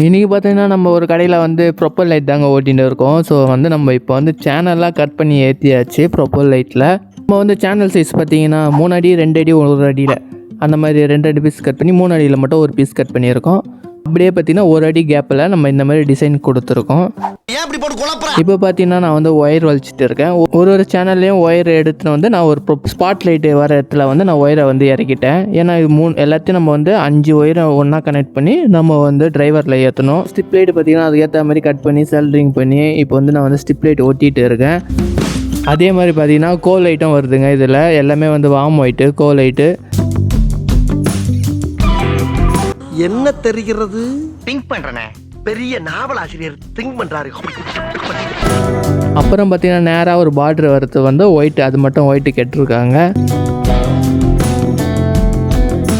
இன்றைக்கி பார்த்தீங்கன்னா நம்ம ஒரு கடையில் வந்து ப்ரொப்பல் லைட் தாங்க ஓட்டிகிட்டு இருக்கோம். ஸோ வந்து நம்ம இப்போ வந்து சேனல்லாம் கட் பண்ணி ஏற்றியாச்சு ப்ரொப்பல் லைட்டில் நம்ம வந்து சேனல் சைஸ் பார்த்தீங்கன்னா மூணு அடி ரெண்டு அடி ஒரு அடியில். அந்த மாதிரி ரெண்டு ரெண்டு பீஸ் கட் பண்ணி மூணு அடியில் மட்டும் ஒரு பீஸ் கட் பண்ணியிருக்கோம். அப்படியே பார்த்தீங்கன்னா ஒரு அடி கேப்பில் நம்ம இந்த மாதிரி டிசைன் கொடுத்துருக்கோம். ஏன் இப்படி போட்டு குழப்பற? இப்போ பார்த்தீங்கன்னா நான் வந்து ஒயர் வலிச்சிட்டு இருக்கேன். ஒரு ஒரு சேனல்லையும் ஒயர் எடுத்துன்னு வந்து நான் ஒரு ஸ்பாட் லைட்டு வர இடத்துல வந்து நான் ஒயரை வந்து இறக்கிட்டேன். ஏன்னா இது மூணு எல்லாத்தையும் நம்ம வந்து அஞ்சு ஒயரை ஒன்றா கனெக்ட் பண்ணி நம்ம வந்து டிரைவரில் ஏற்றணும் ஸ்டிப் லைட் பார்த்தீங்கன்னா அதுக்கேற்ற மாதிரி கட் பண்ணி செல்ட்ரிங் பண்ணி இப்போ வந்து நான் வந்து ஸ்டிப் லைட் ஒட்டிகிட்டு இருக்கேன். அதே மாதிரி பார்த்தீங்கன்னா கோ லைட்டும் வருதுங்க இதில். எல்லாமே வந்து வாம் ஒயிட்டு கோ லைட்டு என்ன தெரிகிறது? திங்க் பண்றேனே. பெரிய நாவலாசிரியர் திங்க் பண்ணுறாரு அப்புறம் பார்த்தீங்கன்னா நேராக ஒரு பார்டர் வரது வந்து ஒயிட் அது மட்டும் ஒயிட்டு கெட்டிருக்காங்க.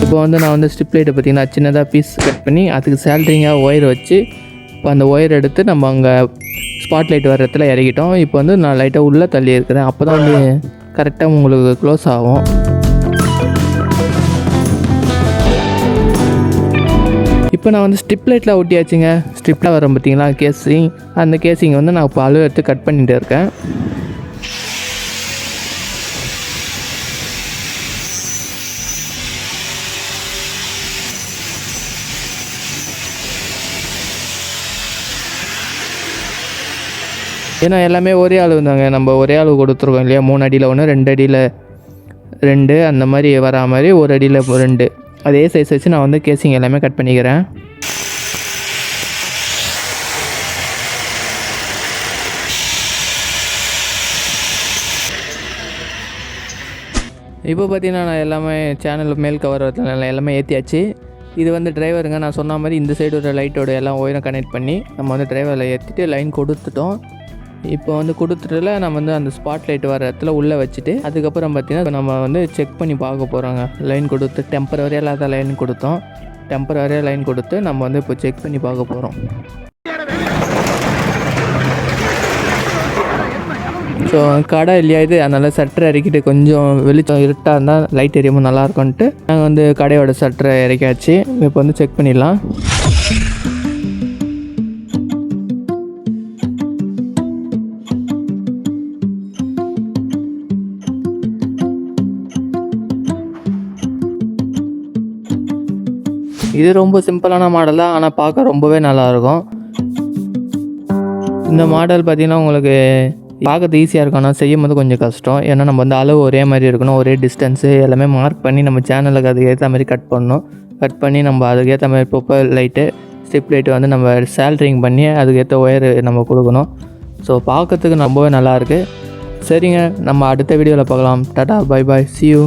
இப்போ வந்து நான் வந்து ஸ்டிப் லைட்டை பார்த்தீங்கன்னா சின்னதாக பீஸ் கட் பண்ணி அதுக்கு சேல்ரிங்காக ஒயர் வச்சு இப்போ அந்த ஒயர் எடுத்து நம்ம அங்கே ஸ்பாட் லைட் வர இடத்துல இறக்கிட்டோம். இப்போ வந்து நான் லைட்டாக உள்ளே தள்ளி இருக்கிறேன். அப்போ தான் வந்து கரெக்டாக உங்களுக்கு க்ளோஸ் ஆகும். இப்போ நான் வந்து ஸ்ட்ரிப் லைட்டில் ஒட்டியாச்சுங்க. ஸ்ட்ரிப்பில் வரும் பார்த்தீங்களா கேசிங் அந்த கேசிங் வந்து நான் இப்போ அளவு எடுத்து கட் பண்ணிட்டு இருக்கேன். ஏன்னா எல்லாமே ஒரே அளவு தாங்க நம்ம ஒரே அளவு கொடுத்துருக்கோம் இல்லையா? மூணு அடியில் ஒன்று ரெண்டு அடியில் ரெண்டு அந்த மாதிரி வரா மாதிரி ஒரு அடியில் ரெண்டு. அதே சைஸ் வச்சு நான் வந்து கேசிங் எல்லாமே கட் பண்ணிக்கிறேன். இப்போ பார்த்தீங்கன்னா நான் எல்லாமே சேனல் மேல் கவர் எல்லாமே ஏற்றியாச்சு இது வந்து டிரைவருங்க நான் சொன்ன மாதிரி இந்த சைடு ஒரு லைட்டோட எல்லாம் ஒயரும் கனெக்ட் பண்ணி நம்ம வந்து டிரைவரில் ஏற்றிட்டு லைன் கொடுத்துட்டோம். இப்போ வந்து கொடுத்துட்டுல நம்ம வந்து அந்த ஸ்பாட் லைட் வர இடத்துல உள்ளே வச்சுட்டு அதுக்கப்புறம் பார்த்தீங்கன்னா நம்ம வந்து செக் பண்ணி பார்க்க போகிறோங்க லைன் கொடுத்து டெம்பரவரியாக இல்லாத லைன் கொடுத்தோம். டெம்பரவரியாக லைன் கொடுத்து நம்ம வந்து இப்போ செக் பண்ணி பார்க்க போகிறோம் ஸோ கடை இல்லையா இது? அதனால் சட்டரை இறக்கிட்டு கொஞ்சம் வெளிச்சம் இருட்டாக இருந்தால் லைட் எரியும்போது நல்லா இருக்கும்ன்ட்டு நாங்கள் வந்து கடையோட சட்டரை இறக்கியாச்சு. இப்போ வந்து செக் பண்ணிடலாம். இது ரொம்ப சிம்பிளான மாடல் தான். ஆனால் பார்க்க ரொம்பவே நல்லாயிருக்கும். இந்த மாடல் பார்த்திங்கன்னா உங்களுக்கு பார்க்கறது ஈஸியாக இருக்கும். ஆனால் செய்யும் போது கொஞ்சம் கஷ்டம். ஏன்னா நம்ம வந்து அளவு ஒரே மாதிரி இருக்கணும். ஒரே டிஸ்டன்ஸு எல்லாமே மார்க் பண்ணி நம்ம சேனலுக்கு அதுக்கு ஏற்ற மாதிரி கட் பண்ணணும். கட் பண்ணி நம்ம அதுக்கேற்ற மாதிரி பொப்பர் லைட்டு ஸ்டிப் லைட்டு வந்து நம்ம சேல்ட்ரிங் பண்ணி அதுக்கேற்ற ஒயர் நம்ம கொடுக்கணும். ஸோ பார்க்கறதுக்கு ரொம்பவே நல்லாயிருக்கு. சரிங்க. நம்ம அடுத்த வீடியோவில் பார்க்கலாம். Tata bye bye see you